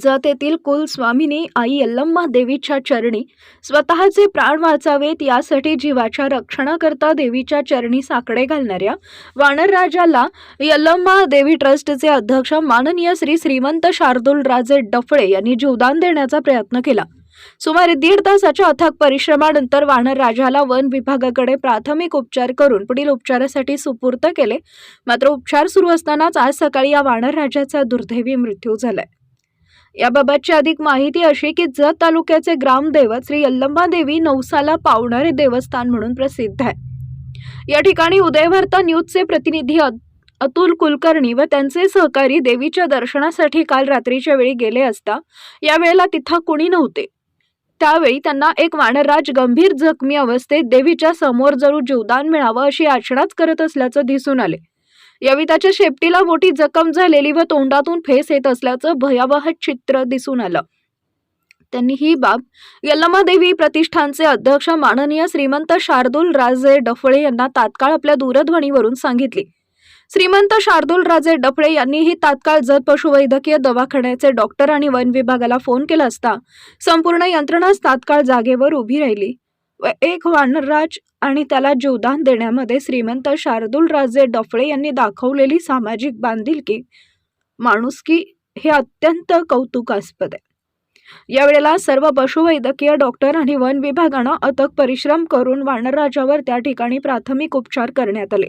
जत येथील कुलस्वामिनी आई यल्लम्मा देवीच्या चरणी. स्वतःचे प्राण वाचावेत यासाठी जीवाच्या रक्षणाकरता देवीच्या चरणी साकडे घालणाऱ्या वानरराजाला यल्लम्मा देवी ट्रस्टचे अध्यक्ष माननीय श्री श्रीमंत शार्दूल राजे डफळे यांनी जीवदान देण्याचा प्रयत्न केला. सुमारे दीड तासाच्या अथक परिश्रमानंतर वानर राजाला वन विभागाकडे प्राथमिक उपचार करून पुढील उपचारासाठी सुपूर्त केले. मात्र उपचार सुरू असतानाच आज सकाळी या वानर राजाचा दुर्दैवी मृत्यू झालाय. याबाबतची अधिक माहिती अशी की जत तालुक्याचे ग्रामदैवत श्री यल्लंबादेवी नवसाला पावणारे देवस्थान म्हणून प्रसिद्ध आहे. या ठिकाणी उदयवार्ता न्यूजचे प्रतिनिधी अतुल कुलकर्णी व त्यांचे सहकारी देवीच्या दर्शनासाठी काल रात्रीच्या वेळी गेले असता यावेळेला तिथं कुणी नव्हते. त्यावेळी त्यांना एक वानरराज गंभीर जखमी अवस्थेत देवीच्या समोर जरूर जीवदान मिळावं अशी याचनाच करत असल्याचं दिसून आले. यविताच्या शेपटीला मोठी जखम झालेली व तोंडातून फेस येत असल्याचं भयावह चित्र दिसून आलं. त्यांनी ही बाब यल्लमा देवी प्रतिष्ठानचे अध्यक्ष माननीय श्रीमंत शार्दूल राजे डफळे यांना तात्काळ आपल्या दूरध्वनीवरून सांगितली. श्रीमंत शार्दूल राजे डफळे यांनीही तात्काळ जत पशुवैद्यकीय दवाखान्याचे डॉक्टर आणि वन विभागाला फोन केला असता संपूर्ण यंत्रणाच तात्काळ जागेवर उभी राहिली. एक वानरराज आणि त्याला जीवदान देण्यामध्ये श्रीमंत शार्दूल राजे डफळे यांनी दाखवलेली सामाजिक बांधिलकी माणुसकी हे अत्यंत कौतुकास्पद आहे. यावेळेला सर्व पशुवैद्यकीय डॉक्टर आणि वन विभागानं अथक परिश्रम करून वानरराजावर त्या ठिकाणी प्राथमिक उपचार करण्यात आले.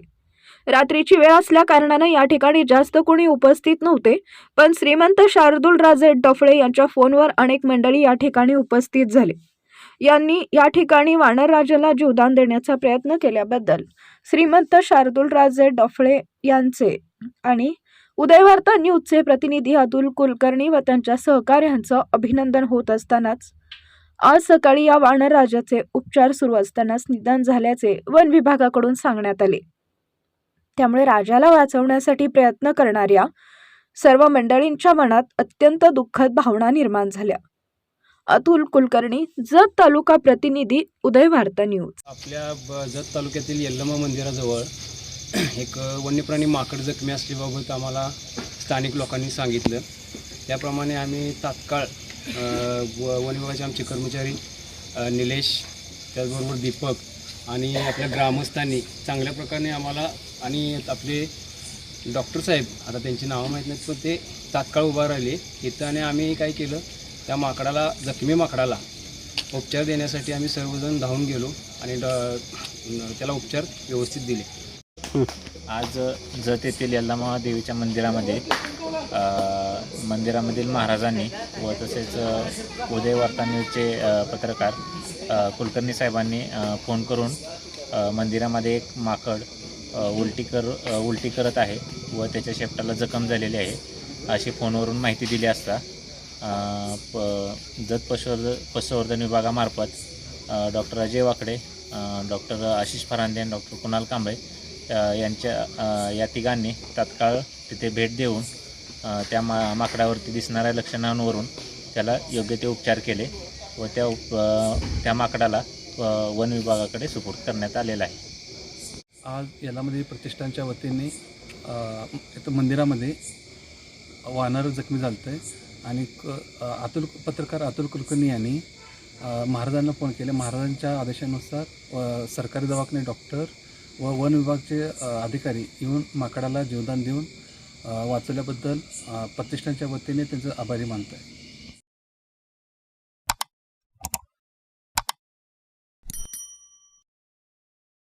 रात्रीची वेळ असल्या कारणानं या ठिकाणी जास्त कोणी उपस्थित नव्हते पण श्रीमंत शार्दूल राजे डफळे यांच्या फोनवर अनेक मंडळी या ठिकाणी उपस्थित झाले. यांनी या ठिकाणी वानरराजाला जीवदान देण्याचा प्रयत्न केल्याबद्दल श्रीमंत शार्दुल राजे डफळे यांचे आणि उदयवार्ता न्यूजचे प्रतिनिधी अतुल कुलकर्णी व त्यांच्या सहकार्यांचं अभिनंदन होत असतानाच आज सकाळी या वानरराजाचे उपचार सुरू असतानाच निधन झाल्याचे वन विभागाकडून सांगण्यात आले. त्यामुळे राजाला वाचवण्यासाठी प्रयत्न करणाऱ्या सर्व मंडळींच्या मनात अत्यंत दुःखद भावना निर्माण झाल्या. अतुल कुलकर्णी जत तालुका प्रतिनिधी उदय वार्ता न्यूज. आपल्या ब जत तालुक्यातील यल्लमा मंदिराजवळ एक वन्यप्राणी माकड जखमी असल्याबाबत आम्हाला स्थानिक लोकांनी सांगितलं. त्याप्रमाणे आम्ही तात्काळ व वन विभागाचे आमचे कर्मचारी निलेश त्याचबरोबर दीपक आणि आपल्या ग्रामस्थांनी चांगल्या प्रकारे आम्हाला आणि आपले डॉक्टर साहेब आता त्यांची नावं माहीत नाहीत पण ते तात्काळ उभा राहिले. इथं आणि आम्ही काय केलं त्या माकडाला जखमी माकडाला उपचार देण्यासाठी आम्ही सर्वजण धावून गेलो आणि ड त्याला उपचार व्यवस्थित दिले. आज जत येथील यल्लामा देवीच्या मंदिरामध्ये मंदिरामधील महाराजांनी व तसेच उदय वार्ता न्यूजचे पत्रकार कुलकर्णी साहेबांनी फोन करून मंदिरामध्ये एक माकड उलटी कर उलटी करत आहे व त्याच्या शेपटाला जखम झालेली आहे अशी फोनवरून माहिती दिली असता प जत पशुवर्ध पशुवर्धन विभागामार्फत डॉक्टर अजय वाकडे डॉक्टर आशिष फरांदे आणि डॉक्टर कुणाल कांबळे यांच्या या तिघांनी तात्काळ तिथे भेट देऊन त्या मा माकडावरती दिसणाऱ्या लक्षणांवरून त्याला योग्य ते उपचार केले व त्या उप त्या माकडाला वन विभागाकडे सुपूर्द करण्यात आलेला आहे. आज यालामध्ये प्रतिष्ठानच्या वतीने इथं मंदिरामध्ये वानर जखमी झालं आहे आणि क अतुल पत्रकार अतुल कुलकर्णी यांनी महाराजांना फोन केले. महाराजांच्या आदेशानुसार सरकारी दवाखाने डॉक्टर व वन विभागचे अधिकारी येऊन माकडाला जीवदान देऊन वाचवल्याबद्दल प्रतिष्ठानच्या वतीने त्यांचं आभारी मानत आहे